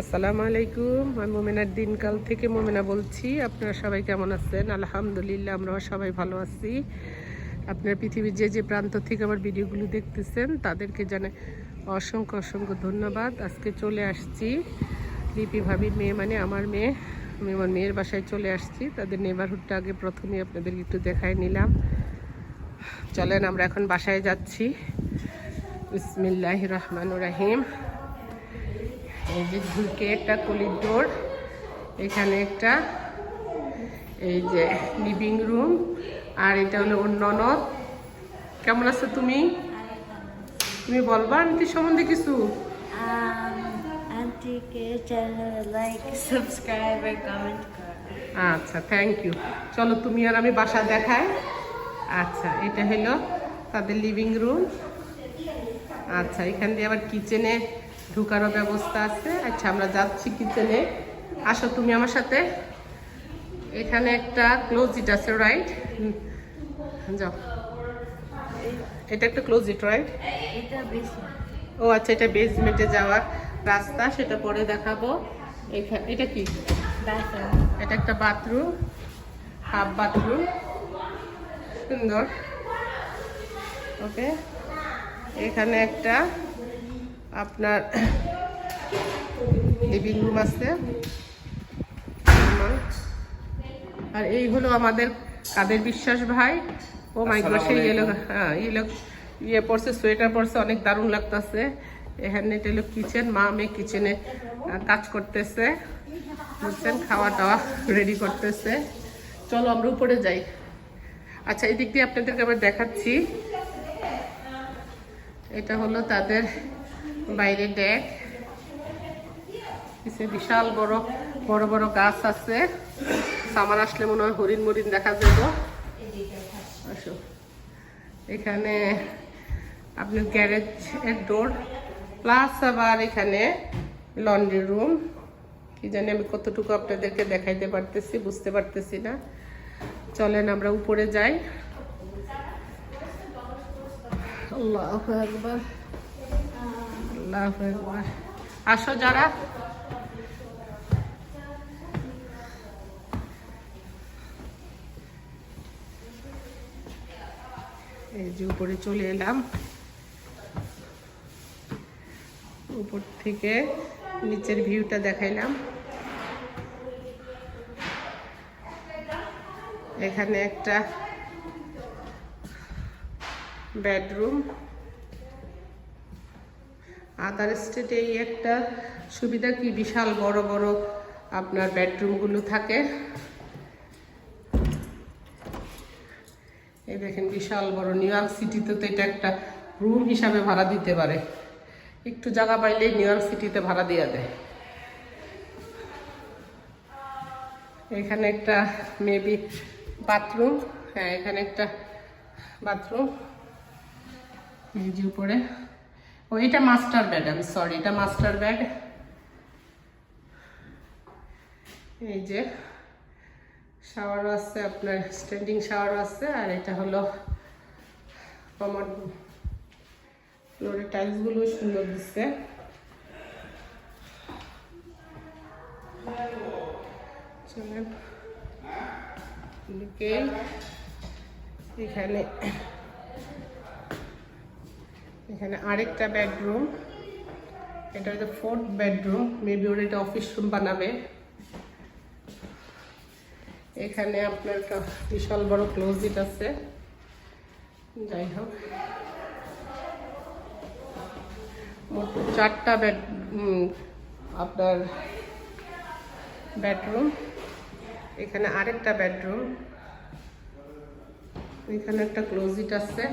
আসসালামু আলাইকুম। আমি মোমেনার দিনকাল থেকে মোমেনা বলছি। আপনারা সবাই কেমন আছেন? আলহামদুলিল্লাহ, আমরাও সবাই ভালো আছি। আপনার পৃথিবীর যে যে প্রান্ত থেকে আমার ভিডিওগুলো দেখতেছেন, তাদেরকে জানে অসংখ্য অসংখ্য ধন্যবাদ। আজকে চলে আসছি লিপি ভাবির মেয়ে মানে আমার মেয়ে। আমি আমার মেয়ের বাসায় চলে আসছি। তাদের নেবারহুডটা আগে প্রথমেই আপনাদের একটু দেখায় নিলাম। চলেন, আমরা এখন বাসায় যাচ্ছি। বিসমিল্লাহ রহমান রাহিম। এই যে ঢুকে একটা কলির ডোর এখানে একটা এই যে লিভিং রুম। আর এটা হলো ওর ননদ। কেমন আছো তুমি? তুমি বলবা আন্টি সম্বন্ধে কিছু? Um, আচ্ছা থ্যাংক ইউ চলো তুমি আর আমি বাসা দেখাই। আচ্ছা এটা হলো তাদের লিভিং রুম আচ্ছা এখান দিয়ে আবার কিচেনে ঢুকারও ব্যবস্থা আছে। আচ্ছা আমরা যাচ্ছি কিচেনে। আসো তুমি আমার সাথে। এখানে একটা ক্লোজিট আছে রাইট যাও। এটা একটা ক্লোজিট রাইট ও আচ্ছা এটা বেসমেন্টে যাওয়ার রাস্তা সেটা পরে দেখাবো। এখানে এটা কি? এটা একটা বাথরুম হাফ বাথরুম সুন্দর। ওকে এখানে একটা আপনার লিভিং রুম আছে আর এই হলো আমাদের কাদের বিশ্বাস ভাই। ও মাই সেই এলো হ্যাঁ এলো ইয়ে পড়ছে সোয়েটার পরছে অনেক দারুণ লাগতেছে। এখানে এটা হলো কিচেন মা মেয়ে কিচেনে কাজ করতেছে। বুঝছেন খাওয়া দাওয়া রেডি করতেছে। চলো আমরা উপরে যাই। আচ্ছা এই দিক দিয়ে আপনাদেরকে আবার দেখাচ্ছি। এটা হলো তাদের বাইরে ডেক পিছে বিশাল বড় বড় বড় গাছ আছে। সামার আসলে মনে হয় হরিণ মরিণ দেখা যাব। আসো। এখানে আপনার গ্যারেজ এর ডোর প্লাস আবার এখানে লন্ড্রি রুম কি জানি আমি কতটুকু আপনাদেরকে দেখাইতে পারতেছি, বুঝতে পারতেছি না। চলেন আমরা উপরে যাই। আল্লাহ একবার আল্লাহ আসো যারা। এই যে উপরে চলে এলাম। উপর থেকে নিচের ভিউটা দেখাইলাম। এখানে একটা বেডরুম। আদার স্টেটে এই একটা সুবিধা কি? বিশাল বড় বড় আপনার বেডরুমগুলো থাকে। এই দেখেন বিশাল বড় নিউ ইয়র্ক সিটিতে তো এটা একটা রুম হিসাবে ভাড়া দিতে পারে। একটু জায়গা পাইলেই নিউ ইয়র্ক সিটিতে ভাড়া দেওয়া দেয়। এখানে একটা মেবি বাথরুম হ্যাঁ এখানে একটা বাথরুম এই যে উপরে। ও, এটা মাস্টার বেড আমি সরি এটা মাস্টার বেড এই যে শাওয়ার আছে আপনার স্ট্যান্ডিং শাওয়ার আছে, আর এটা হলো কমন ফ্লোরের টাইলসগুলো সুন্দর দিচ্ছে এখানে এখানে আরেকটা বেডরুম এটা হচ্ছে ফোর্থ বেডরুম মেবি ওর এটা অফিস রুম বানাবে। এখানে আপনার একটা বিশাল বড় ক্লোজিট আছে। যাই হোক। মোট চারটা বেড আপনার বেডরুম এখানে আরেকটা বেডরুম এখানে একটা ক্লোজিট আছে।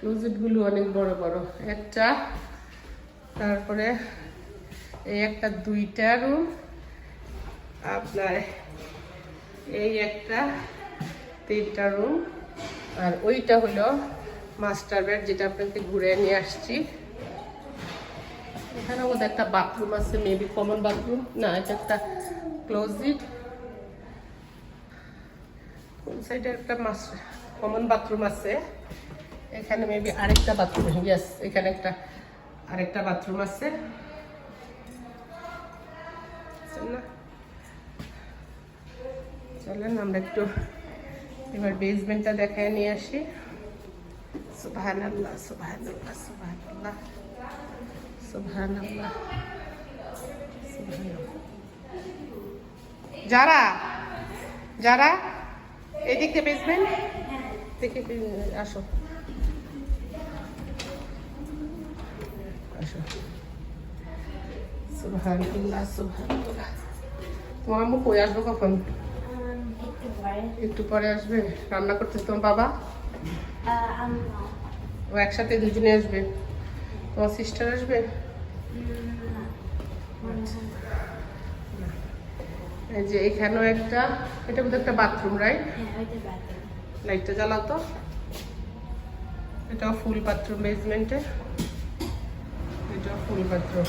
ক্লোজিটগুলো অনেক বড় বড়। একটা, তারপরে এই একটা দুইটা রুম আপনার এই একটা তিনটা রুম আর ওইটা হলো মাস্টার বেড যেটা আপনাকে ঘুরে নিয়ে আসছি। এখানে বোধ একটা বাথরুম আছে মেবি কমন বাথরুম না, এটা একটা ক্লোজিট কোন সাইডে একটা মাস্টার কমন বাথরুম আছে? এখানে মেবি আরেকটা বাথরুম ইয়াস এখানে একটা, আরেকটা বাথরুম আছে। চলেন, আমরা একটু এবার বেসমেন্টটা দেখায় নিয়ে আসি। সুবাহান আল্লাহ যারা যারা, এদিকে বেসমেন্ট দেখে, আসো। সুবহানাল্লাহ সুবহানাল্লাহ। তোমার আম্মু কই আসব কখন? একটু পরে আসবে। রান্না করতেছে তোমার বাবা? ও একসাথে দুজনে আসবে। তোমার সিস্টার আসবে? এই যে এখানেও একটা, এটা বোধহয় একটা বাথরুম রাইট। লাইটটা জ্বালাও তো। এটাও ফুল বাথরুম বেসমেন্টে এটাও ফুল বাথরুম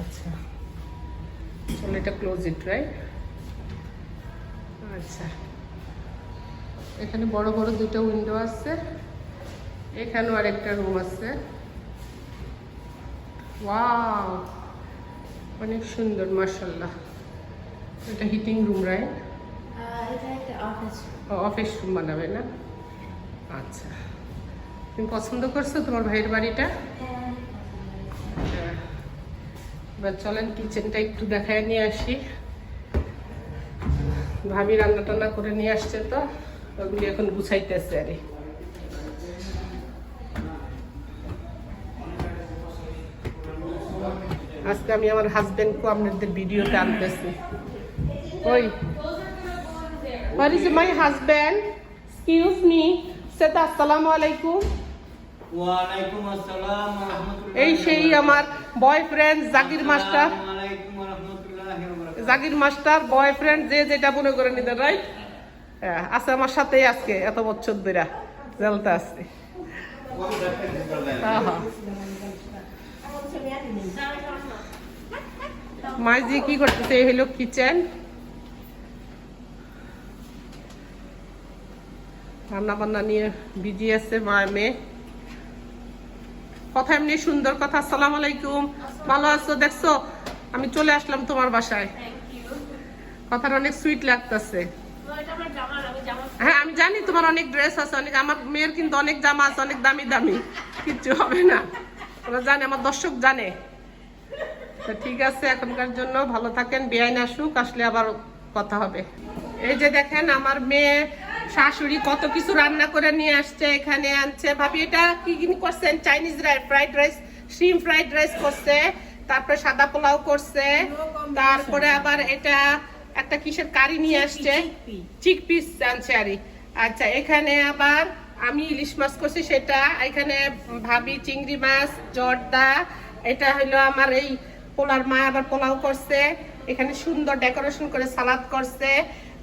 আচ্ছা। চলো এটা ক্লোজ ইট রাইট আচ্ছা। এখানে বড় বড় দুটো উইন্ডো আছে। এখানেও আরেকটা রুম আছে। ওয়াও অনেক সুন্দর মার্শাল্লাহ এটা heating room right. Office room বানাবে না? আচ্ছা। তুমি পছন্দ করছ তোমার ভাইয়ের বাড়িটা? এবার চলেন কিচেনটা একটু দেখায় নিয়ে আসি ভাবি রান্না টান্না করে নিয়ে আসছে তো ওগুলি এখন গুছাইতেছে আরে আজকে আমি আমার হাজবেন্ডকে আপনাদের ভিডিওতে আনতেছি ওই Where is my husband? Excuse me. Say the assalamu alaikum. ওয়ালাইকুম আসসালাম ওয়া এই সেই আমার boyfriend Zakir master Zakir master boyfriend যে যেটা মনে করে নিতে রাইট আছে আমার সাথেই আজকে, এত বছর ধরে জেলতে আসছে। হ্যাঁ হ্যাঁ মাইজি কি করতেছে? এই কিচেন। রান্না বান্না নিয়ে বিজি আছে মা, মেয়ে। কথা এমনি সুন্দর কথা, আসসালামু আলাইকুম। ভালো আছো? দেখছ? আমি চলে আসলাম তোমার বাসায়। কথাটা অনেক সুইট লাগতেছে। হ্যাঁ আমি জানি তোমার অনেক ড্রেস আছে, অনেক আমার মেয়ের কিন্তু অনেক জামা আছে, অনেক দামি দামি। কিচ্ছু হবে না। ওরা জানে, আমার দর্শক জানে। তো ঠিক আছে, এখনকার জন্য ভালো থাকেন, বেআইন আসুক, আসলে আবার কথা হবে। এই যে দেখেন, আমার মেয়ে শাশুড়ি কত কিছু রান্না করে নিয়ে আসছে এখানে আনছে। ভাবি এটা কি কি করছেন? Chinese fried rice shrimp fried rice করছে তারপরে সাদা পোলাও করছে তারপরে আবার এটা একটা কিসের কারি নিয়ে আসছে? চিক পিস আনছে আরই। আচ্ছা এখানে আবার আমি ইলিশ মাছ করছি সেটা। এখানে ভাবি চিংড়ি মাছ জর্দা এটা হলো আমার এই পোলার মা আবার পোলাও করছে। এখানে সুন্দর ডেকোরেশন করে সালাদ করছে।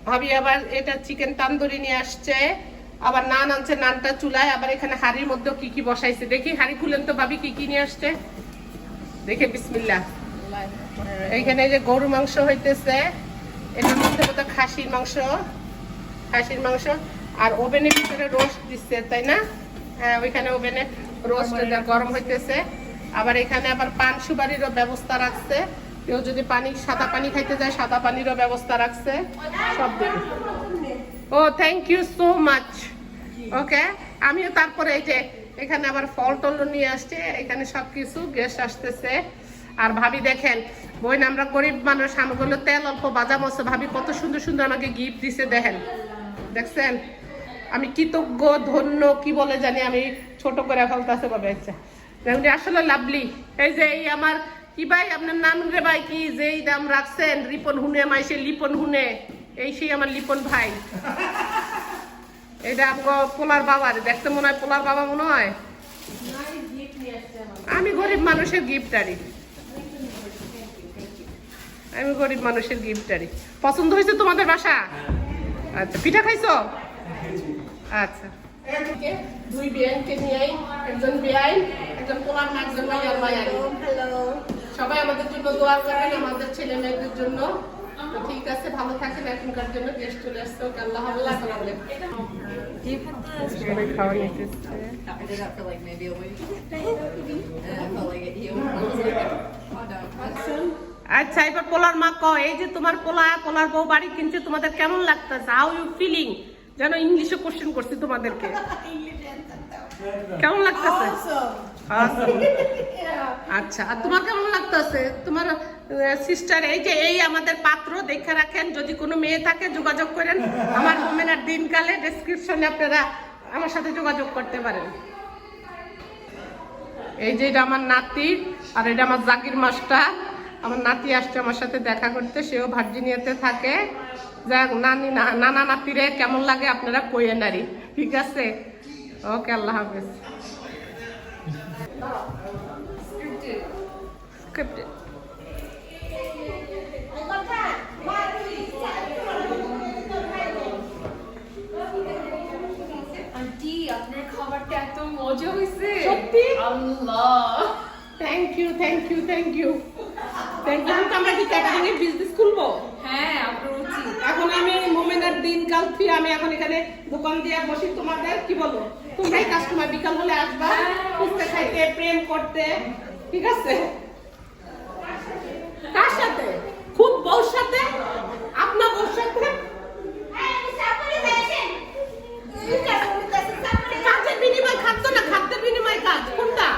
ভাবি আবার এটা চিকেন তান্দুরি নিয়ে আসছে। আবার নান আনছে, নানটা চুলায়। আবার এখানে হাড়ির মধ্যেও কি কি বসাইছে? দেখি, হাড়ি খুলেন তো ভাবি, কি কি নিয়ে আসছে? দেখে বিসমিল্লা এইখানে যে গরু মাংস হইতেছে, এটার মধ্যে বোধ খাসির মাংস খাসির মাংস। আর ওভেনের ভিতরে রোস্ট দিচ্ছে, তাই না? হ্যাঁ ওইখানে ওভেনে রোস্ট গরম হইতেছে। আবার এখানে আবার পান সুপারিরও ব্যবস্থা রাখছে। কেউ যদি পানি, সাদা পানি খাইতে যায়, সাদা পানিরও ব্যবস্থা রাখছে। সব দিকে ও thank you so much okay আমিও তারপরে এই যে এখানে আবার ফল টল নিয়ে আসছে, এখানে সব কিছু গেস্ট আসতেছে। আর ভাবি দেখেন বই আমরা গরিব মানুষ আমগুলো তেল অল্প বাজা মশো ভাবি, কত সুন্দর সুন্দর আমাকে গিফট দিছে, দেখেন। দেখছেন? আমি কৃতজ্ঞ, ধন্য, কি বলে জানি, আমি ছোট করে বাবা আচ্ছা উনি আসলে লাভলি এই যে, এই আমার কি ভাই আপনার নাম রে ভাই কি? যেই দাম রাখছেন রিপন হুনে মাইসে লিপন হুনে। এই সেই আমার লিপন ভাই। এটা আপনার পোলার বাবার দেখতে মনে হয় পোলার বাবা মনে হয়? আমি গরিব মানুষের গিফট গিফটারি। আমি গরিব মানুষের গিফট গিফটারি। পছন্দ হয়েছে তোমাদের বাসা? আচ্ছা পিঠা খাইছো? আচ্ছা। দুই বিয়ানকে নিয়ে একজন বিয়াইন একজন পোলার একজন মাইয়ার সবাই আমাদের জন্য দোয়া করেন, আমাদের ছেলে মেয়েদের জন্য। ঠিক আছে, ভালো থাকেন, এখনকার জন্য গেস্ট চলে আসছে। ওকে, আল্লাহ no. আচ্ছা এবার পোলার মা কয়, এই যে তোমার পোলা, পোলার বউ বাড়ি কিনছে, তোমাদের কেমন লাগতেছে? হাউ ইউ ফিলিং যেন ইংলিশে কোশ্চেন করছি তোমাদেরকে। কেমন লাগতেছে? আচ্ছা আর তোমার কেমন লাগতেছে? তোমার সিস্টার এই যে এই আমাদের পাত্র দেখে রাখেন যদি কোনো মেয়ে থাকে যোগাযোগ করেন। আমার মোমেনার দিনকালে ডেসক্রিপশনে আপনারা আমার সাথে যোগাযোগ করতে পারেন। এই যে এটা আমার নাতি আর এটা আমার জাকির মাস্টার। আমার নাতি আসছে আমার সাথে দেখা করতে সেও ভার্জিনিয়াতে থাকে। যাক নানি নানা নাতিরে কেমন লাগে আপনারা কইয়ে নারি। ঠিক আছে? ওকে আল্লাহ হাফেজ। আপনার খাবারটা এত মজা হয়েছে সত্যি? আল্লাহ। Thank you thank you thank you thank you আমরা কি ক্যাটারিং এর বিজনেস খুলবো? হ্যাঁ আপনার উচিত এখন আমি মোমেনার দিন কাল ফিরে আমি এখন এখানে দোকান দিয়ে বসি। তোমাদের কি বলো তোমরাই কাস্টমার বিকাল হলে আসবা খুঁজতে খাইতে প্রেম করতে। ঠিক আছে? কার সাথে? খুব বউর সাথে? আপনার বউর সাথে? কাজের বিনিময় খাদ্য না খাদ্যের বিনিময় কাজ কোনটা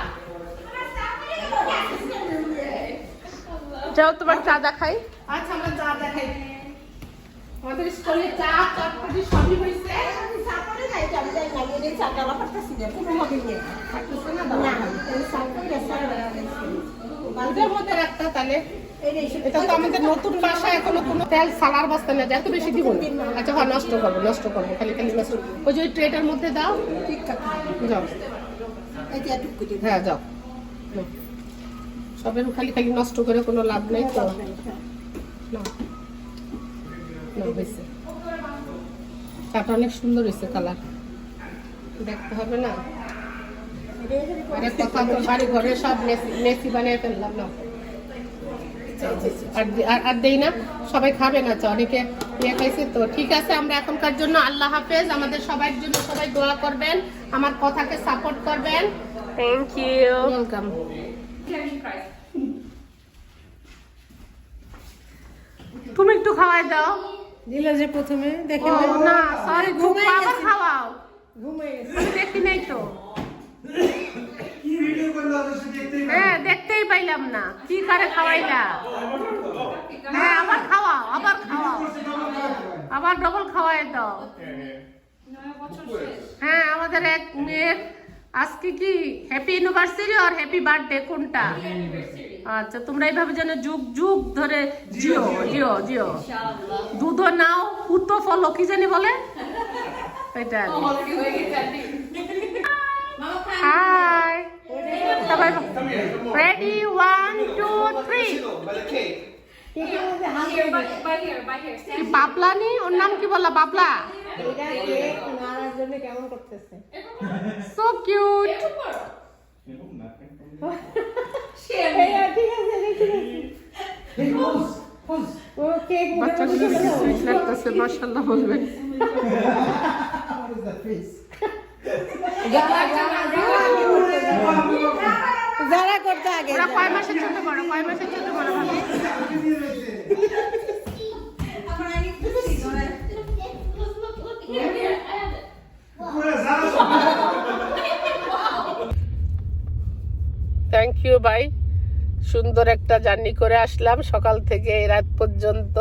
যাও তোমার চা দেখাই। আচ্ছা আমরা চা দেখাই। আমাদের স্কুলে চা চটপটি সবই হয়েছে। থাকতেছে না দাও। ওদের মধ্যে রাখতা তাহলে? এটা তো আমাদের নতুন বাসা এখনও কোনো তেল সালার বস্তা না এত বেশি দিব না। আচ্ছা হ্যাঁ নষ্ট করব নষ্ট করব খালি খালি নষ্ট ওই যে ওই ট্রেটার মধ্যে দাও। যাও। হ্যাঁ যাও। সবের খালি খালি নষ্ট করে কোনো লাভ নেই তো? হয়েছে। চাটা অনেক সুন্দর হয়েছে কালার। দেখতে হবে না? আরে কথা তো বাড়ি ঘরে সব মেসি বানিয়ে ফেললাম না? আর আর- আর দেই না সবাই খাবে না চা অনেকে ইয়ে খাইছে তো? ঠিক আছে আমরা এখনকার জন্য আল্লাহ হাফেজ। আমাদের সবার জন্য সবাই দোয়া করবেন। আমার কথাকে সাপোর্ট করবেন। থ্যাংক ইউ ওয়েলকাম তুমি একটু খাওয়াই দাও। দিল যে প্রথমে দেখে না সরি ঘুমাই আবার খাওয়াও। দেখি নাই তো। হ্যাঁ দেখতেই পাইলাম না। কি করে খাওয়াইলা হ্যাঁ আবার খাওয়াও আবার খাওয়াও। আবার ডবল খাওয়াই দাও। হ্যাঁ আমাদের এক মেয়ের আজকে কি হ্যাপি ইউনিভার্সিটি আর হ্যাপি বার্থডে কোনটা? আচ্ছা তোমরা এইভাবে যেন যুগ যুগ ধরে জিও জিও জিও দুধ নাও পুতো ফলো কি জানি বলে? এটা হাই সবাই রেডি ওয়ান টু থ্রি বাবলা নি ওর নাম কি বললা? বাবলা? সো কিউট সুইট লাগতেছে বলবেন যারা করতে আগে কয় মাসের ছোট বড়? কয় মাসের ছোট বড় থ্যাংক ইউ ভাই সুন্দর একটা জার্নি করে আসলাম সকাল থেকে এই রাত পর্যন্ত।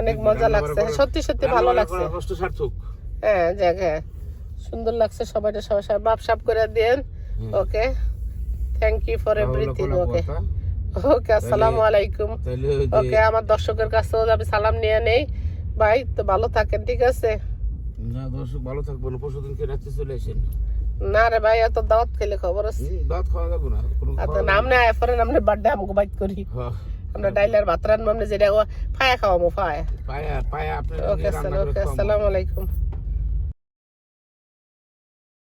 অনেক মজা লাগছে। সত্যি সত্যি ভালো লাগছে। হ্যাঁ যাক হ্যাঁ। সুন্দর লাগছে সবাইটা সবাই সবাই মাপ সাপ করে দেন। Okay thank you for everything okay okay আসসালামু আলাইকুম। ওকে আমার দর্শকের কাছেও আমি সালাম নিয়ে নেই। ভাই তো ভালো থাকেন ঠিক আছে? না দর্শক ভালো থাকব না পরশু দিনকে রাত্রে চলে আসেন? না রে ভাই এত দাওয়াত খেলে খবর আছে। দাঁত খাওয়া যাব না কোনো এত খাওয়া নাম নেই নামনে বার্থডে আমাকে বাইট করি। আমরা ডাইলার ভাত রান্না আমরা যেটা ফায়া খাওয়ামো ফায়া পায়া আপনার ওকে ওকে আসসালামু আলাইকুম।